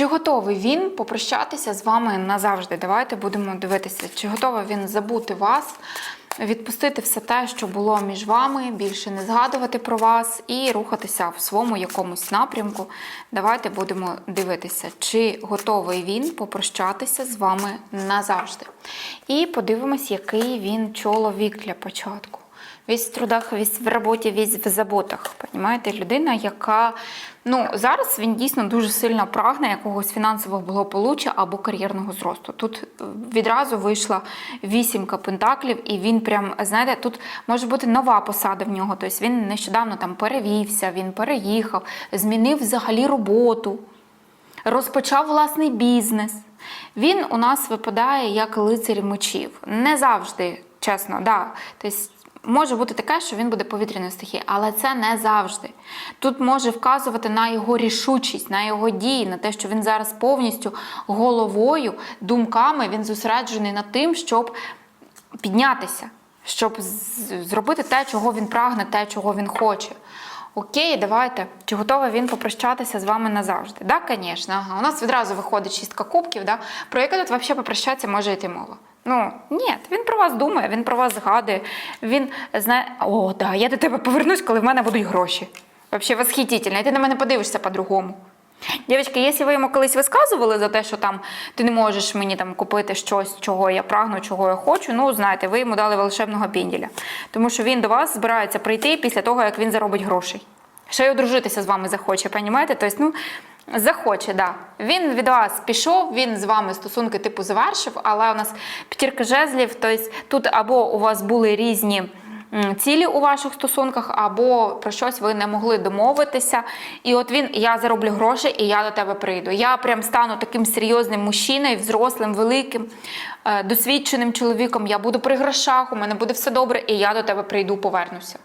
Чи готовий він попрощатися з вами назавжди? Давайте будемо дивитися, чи готовий він забути вас, відпустити все те, що було між вами, більше не згадувати про вас і рухатися в своєму якомусь напрямку. Давайте будемо дивитися, чи готовий він попрощатися з вами назавжди. І подивимось, який він чоловік для початку. Весь в трудах, весь в роботі, весь в заботах. Понімаєте, людина, яка ну зараз він дійсно дуже сильно прагне якогось фінансового благополуччя або кар'єрного зросту. Тут е, відразу вийшла вісімка пентаклів, і він прям знаєте, тут може бути нова посада в нього. Тобто він нещодавно там перевівся, він переїхав, змінив взагалі роботу розпочав власний бізнес. Він у нас випадає як лицар мечів. Не завжди, чесно, да. Тобто, може бути таке, що він буде повітряною стихією, але це не завжди. Тут може вказувати на його рішучість, на його дії, на те, що він зараз повністю головою, думками він зосереджений над тим, щоб піднятися, щоб зробити те, чого він прагне, те, чого він хоче. Окей, давайте. Чи готовий він попрощатися з вами назавжди? Да, звісно. Ага. У нас відразу виходить шістка кубків. Да? Про яке тут взагалі попрощатися може йти мова? Ну, ні, він про вас думає, він про вас згадує. Він знає, о, да, я до тебе повернусь, коли в мене будуть гроші. Взагалі восхитительно, і ти на мене подивишся по-другому. Дівчатки, якщо ви йому колись висказували за те, що там ти не можеш мені там купити щось, чого я прагну, чого я хочу, ну знаєте, ви йому дали волшебного пінділя. Тому що він до вас збирається прийти після того, як він заробить грошей. Ще й одружитися з вами захоче, понімаєте? Тобто, ну, захоче, да. Він від вас пішов, він з вами стосунки типу завершив, але у нас п'ятірка жезлів, тобто тут або у вас були різні цілі у ваших стосунках, або про щось ви не могли домовитися. І от він, я зароблю гроші, і я до тебе прийду. Я прям стану таким серйозним мужчиною, взрослим, великим, е, досвідченим чоловіком. Я буду при грошах, у мене буде все добре, і я до тебе прийду, повернуся.